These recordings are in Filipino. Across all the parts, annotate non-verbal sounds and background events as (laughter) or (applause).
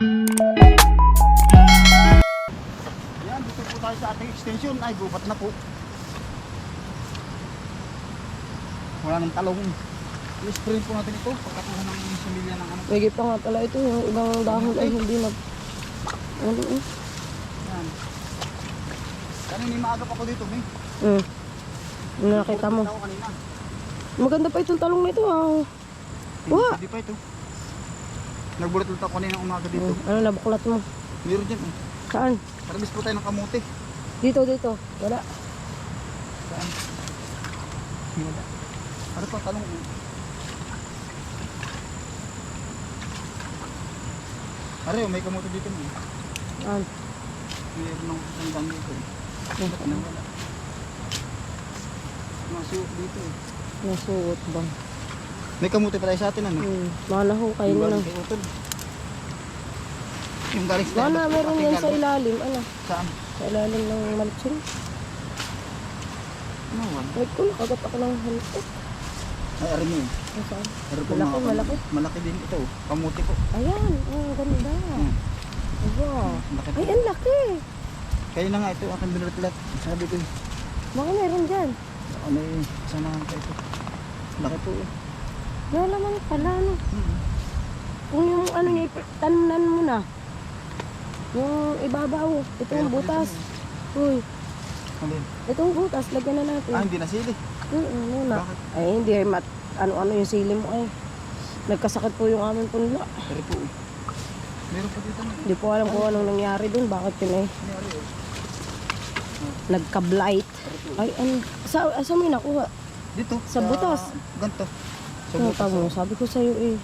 Yan, dito po tayo sa ating extension. Ay, gubat na po. Wala nang talong. I-spray po natin ito. Pagkatuhan ng similya ng ano. May pa nga pala ito, yung ibang dahon ay hindi na... Ano eh? Yan. Kanina maaga pa ko dito, may. Hmm. Nakita mo. Ako. Maganda pa itong talong na ito ah. Wah! Hindi pa ito. Nagbulat ulit ako kanina umaga dito. Hmm. Ano nabuklat mo? Meron dyan eh. Saan? Parabis po tayo ng kamote. Dito, dito. Wala. Saan? Wala. Ano pa talong? eh? Are, may kamote dito mo. Saan? Meron ng sandang dito eh. Hmm. Ano wala? Masuot dito eh. Nasuot ba? May kamote pa tayo sa atin ano? Hmm. Mana ho, kayo na lang. Yung galing sa Mana, meron yan sa ilalim. Ano? Saan? Sa ilalim ng malching. Ano? Wait ko, nakagat ako ng hantok. Ay, arin mo. Ano saan? Arin po, Malaki, malaki. Malaki din ito. Kamote ko. Ayan, oh, ganda. Hmm. Aba. Laki po. Ay, ang laki. Kaya na nga ito aking binulat Sabi ko. Baka meron dyan. Ano eh. Sanahan ka ito. Laki po eh. Lalaman pala, no? Hmm. Kung yung ano niya, tanunan mo na. Yung ibabaw, itong Meron pa butas. Uy, yun? itong butas, lagyan na natin. Ah, hindi nasili. Mm muna. Bakit? Ay, hindi, ay mat, ano-ano yung sili mo ay. Nagkasakit po yung aming punla. Pero po eh. Meron pa dito na. Hindi po alam kung anong nangyari dun. Bakit yun eh? Nangyari eh. Nagka-blight. Ay, ano? Sa, sa mo yung nakuha? Dito. Sa butas. Ganto. Ano butas. mo? Sabi ko sa'yo eh.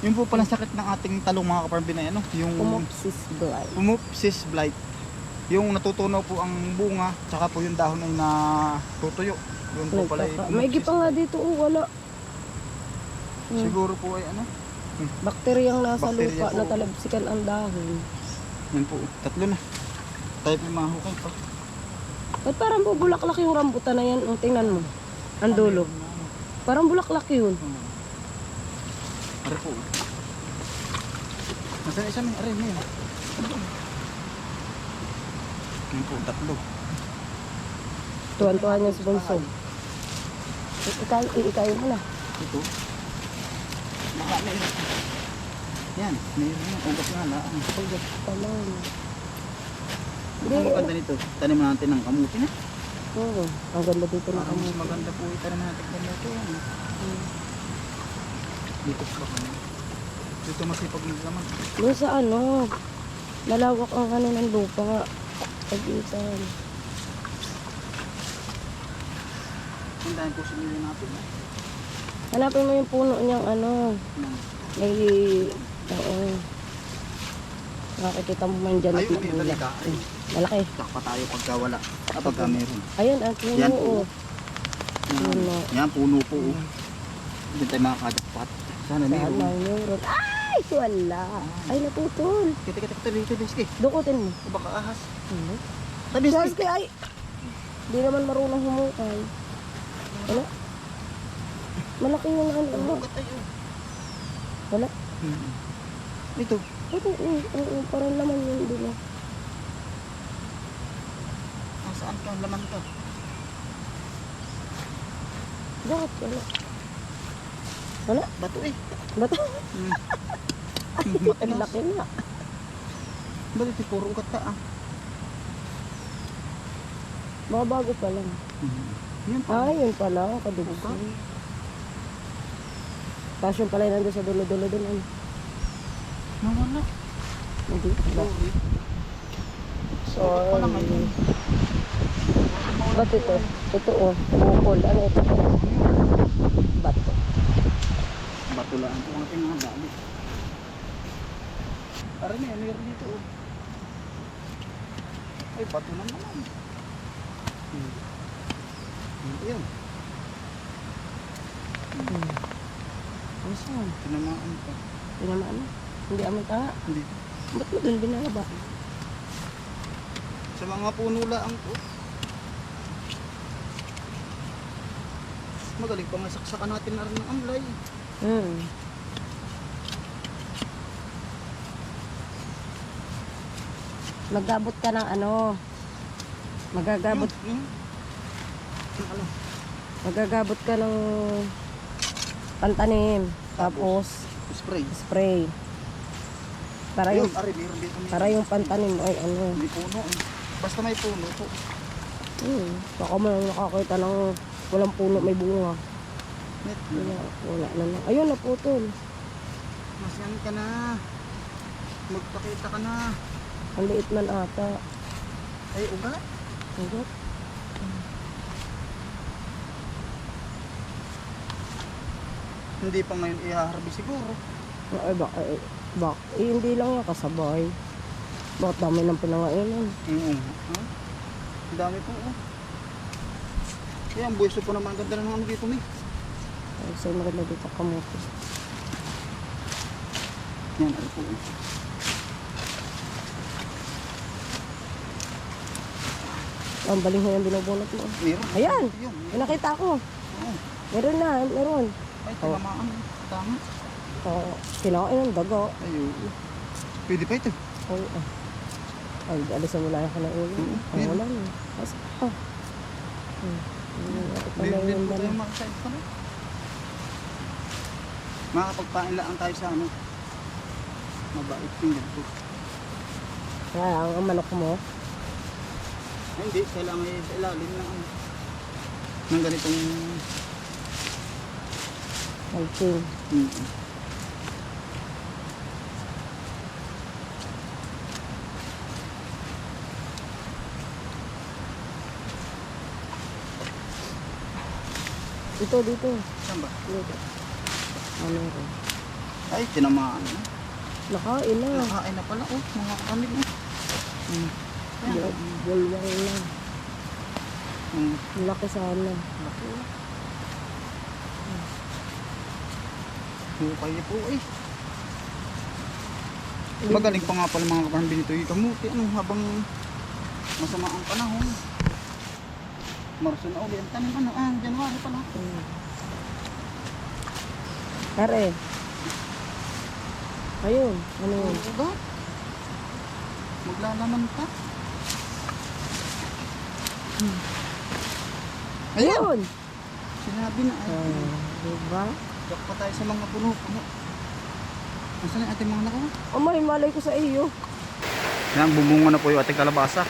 Yung po palang sakit ng ating talong mga kaparambin ano. Yung Umopsis blight. Umopsis blight. Yung natutunaw po ang bunga, tsaka po yung dahon ay natutuyo. Yun po pala yung Nagkaka- Maigi pa nga dito, oh, wala. Hmm. Siguro po ay ano. Bakteryang nasa Bakterya lupa po. na talabsikan ang dahon. Yan po. Tatlo na. Tayo po yung mga hukay pa. Ba't parang bubulaklak yung rambutan na yan? Oh, tingnan mo. Ang dulo. Parang bulaklak yun. Are po. Nasaan isa may are mo yun. Po, tatlo. Tuwan-tuwa niya si Bunso. Ikaw, ikayo mo na. Ito. Baka na yun. Yan, mayroon yan. Ugat nga na. Ang ugat. Tama. Ang maganda nito, tanim natin ng kamuti na. Oo. Ang ganda dito ng Parang mas kamote. maganda po itanim natin ng kamuti. Yan. Dito pa kami. Dito masipag maglaman. Doon sa ano, malawak ang ano ng lupa nga. Pagitan. Hintayin po sinili natin. ah. Hanapin mo yung puno niyang ano, Yan. may, oo. Nakikita mo man dyan. Ayun, at yun maula. talaga. Malaki. takpa tayo pagka wala. Ah, pagka meron. Ayan, ang puno. Yan po. oh. Yan, Puno. yan puno po. oh. Hindi tayo makakadakpat. Sana meron. ang meron? Ay, wala. Ay, naputol. Kita kita kita dito, Biski. Dukutin mo. O baka ahas. Hmm. Tabi, kay ay. Di naman marunong humukay. Wala. Malaki yung ano. ano. Ugat tayo. Wala. Hmm. Ito. Ito, oo, oo, parang laman yung dila. Nasaan ka? Laman ka. Bakit? Wala. Wala. Bato eh. Ba't? Hmm. (laughs) Ang laki na. Ba't ito puro ugat ka ah? Babago pa lang. Hmm. Yan pa. Ah, yun pala. Kadugtong. Tapos yung pala yun nandun sa dulo-dulo dun. Ano? Nawala. Hindi. Ba? Sorry. Ba't ito? Ito oh. Bukol. Ano ito? Bato. Bato lang po ang ating mga dami. Para niya, meron dito oh. Ay, bato na naman. Hmm. Ayan. Hmm. Ano saan? Tinamaan pa. Tinamaan? Hindi amoy tanga. Hindi. Ba't mo dun binaba? Sa mga puno lang po. Magaling pa nga saksakan natin na rin ng amlay. Hmm. Magabot ka ng ano. Magagabot, Yung, yung ano, magagabot ka ng pantanim. Tapos, spray. spray. Para Ayun, yung, dito. may- para yung pantanim ay ano. May puno. eh. Basta may puno po. Hmm, baka mo nakakita ng walang puno may bunga. Wala, wala na lang. Ayun, naputol. Masyan ka na. Magpakita ka na. Ang liit man ata. Ay, ugat. Hanggat. Hindi pa ngayon i-harvest siguro. Ay, bak, ay, bak, eh, hindi lang yan kasabay. Bakit dami ng pinangainan? Ha? Ang dami po. Oh. Kaya ang buwiso po naman. Ang ganda na ano dito, may. Ay, sa'yo maganda dito kamote. Yan, ano po. oh. Ang baling yung binubunot mo. Meron. Ayan. Yun. Nakita ko. Oo. Meron na, meron. Ay, tinamaan. Tama. Oo, kinain ng daga. Ay, oo. Pwede pa ito. Ay, ah. Ay, alisan mo lang yung kanain. Oo, Ay, meron. wala na. As, ah. Hmm. Hmm, yung po tayo mga side pa na. Makakapagpain lang tayo sa ano. Mabait yung ganito. Kaya, ang ang manok mo, Ay, hindi. Kailangan eh, sa ilalim ng ano. Ng ganitong... malting. Mm. Ito, dito. Saan ba? Dito. Ano ko? Ay, tinamaan na. Nakain na. Nakain na pala, oh. Mga kamig, oh. Mm. Yan. Bulwang na. Mm. Ang laki sana. Laki, oh. Hukay po, eh. Magaling pa nga pala mga kapambin ito yung kamuti. Ano, habang masama ang panahon. Marso na uli ang tanim. Ano, ah, January pala. Hmm. Pare. Ayun. Ano yun? Uga. Maglalaman ka. Ayan. Ayun! Sinabi na. Ay, Ah, diba? Yak pa tayo sa mga puno-puno. Nasaan yung ating mga nakawa? Oh, may malay ko sa iyo. Yan, bumunga na po yung ating kalabasa.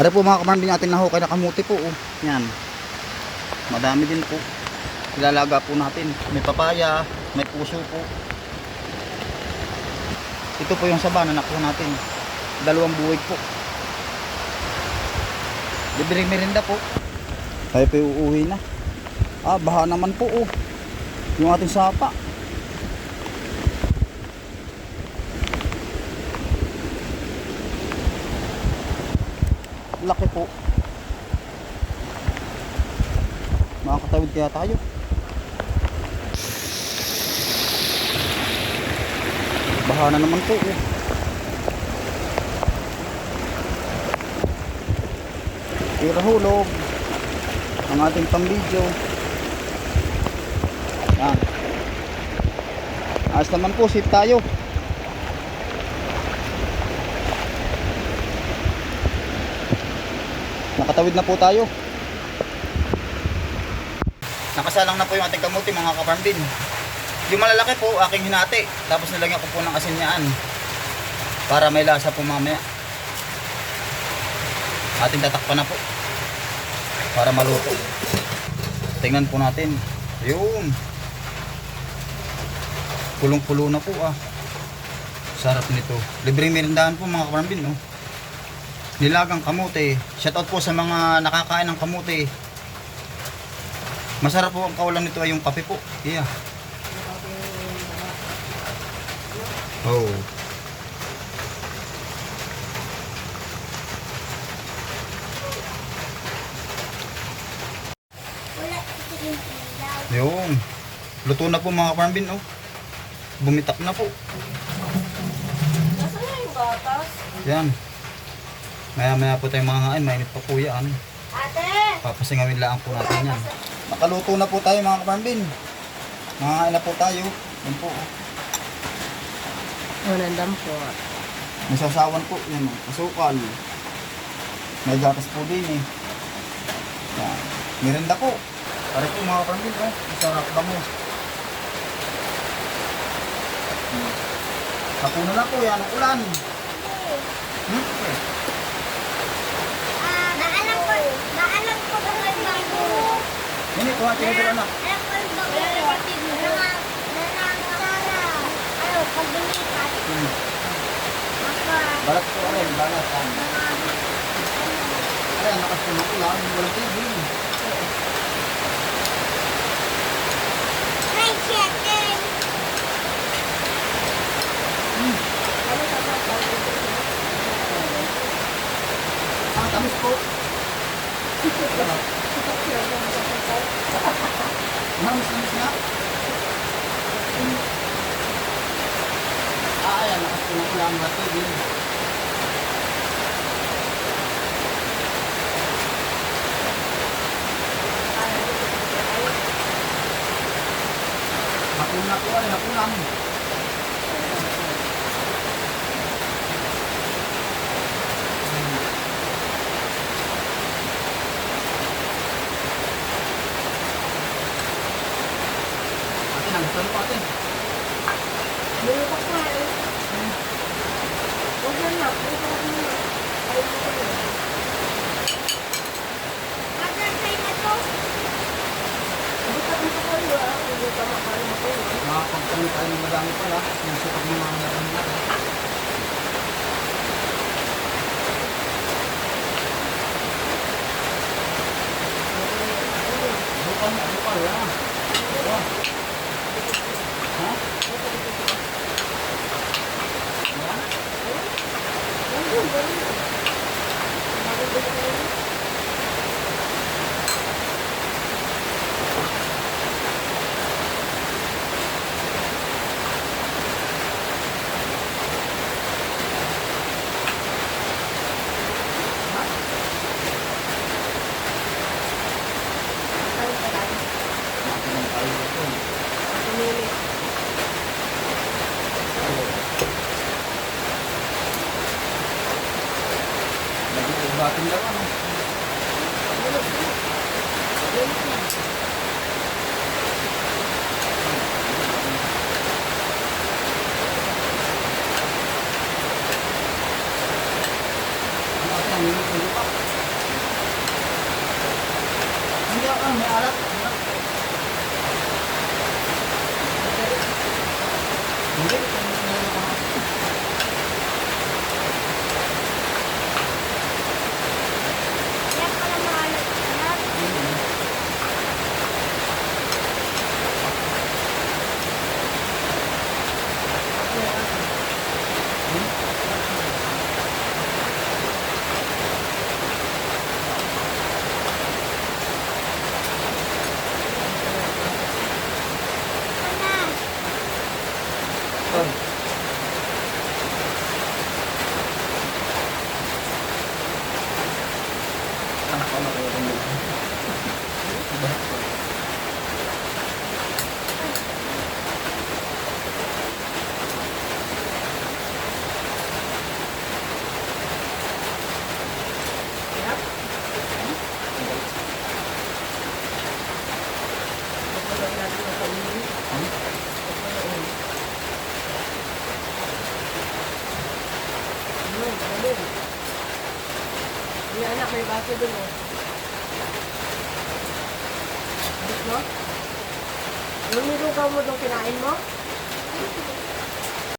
Ano po mga kamarbin natin nahukay na kamuti po. Oh. Yan. Madami din po. Ilalaga po natin. May papaya, may puso po. Ito po yung saba na nakuha natin. Dalawang buwig po. Libreng merinda po. Tayo po uuwi na. Ah, baha naman po oh. Yung ating sapa. Laki po. Makakatawid kaya tayo. Baha na naman po. Eh. Tira hulog. Ang ating pang-video. Yan. Ayos naman po, safe tayo. Nakatawid na po tayo. Nakasalang na po yung ating kamuti mga kaparmbin. Yung malalaki po, aking hinati. Tapos nilagyan ko po ng asinyaan. Para may lasa po mamaya. Ating tatakpan na po. Para maluto. Tingnan po natin. Yun. Pulong-pulo na po ah. Sarap nito. Libreng merindahan po mga kaparambin. Oh. Nilagang kamote. Shoutout po sa mga nakakain ng kamote. Masarap po ang kaulam nito ay yung kape po. Yeah. Oh. Yung. Luto na po mga farmbin oh. bumitak na po. Nasaan na yung gatas? Yan. Maya maya po tayong mga ngain, mainit pa po yan. Ate! Papasingawin lang po natin yan. Nakaluto na po tayo mga kapambin. Mga ngain na po tayo. Yan po. Manandam po. May sasawan po. Yan o. Asukal. May gatas po din eh. Yan. Miranda po. Pare po mga kapambin. Oh. Masarap ba mo? Hmm. Hapunan na po yan. Ang ulan. Hmm? Ah, naalam ko, naalam ko ba ng bago? Hindi po ha. Tinidor anak. Alam ko yung bago. Nanang, nanangasara. Ano, pag lumipat, Hmm. maka, Balat po rin. Balat. ah. Ay, ang lakas po ng ulan. Walang tigil. fried chicken. Ang tamis po. Mamis tamis na. Ah, ayan, lakas po ng ulan. Walang tigil. Hakuna po ay hakunan. Atin, ang gusto mo atin. Bulutak na eh. Huwag na na. Bulutak na na. Ayaw mo ko yun. Magantay na to. Bulutak mo ko kayo ah. Hindi ka makain mo kayo. Makakapagpano tayo ng madami pala. Sipag ng mga naran natin. Bukan, bukan ya. Wah. Hindi ako, may alat.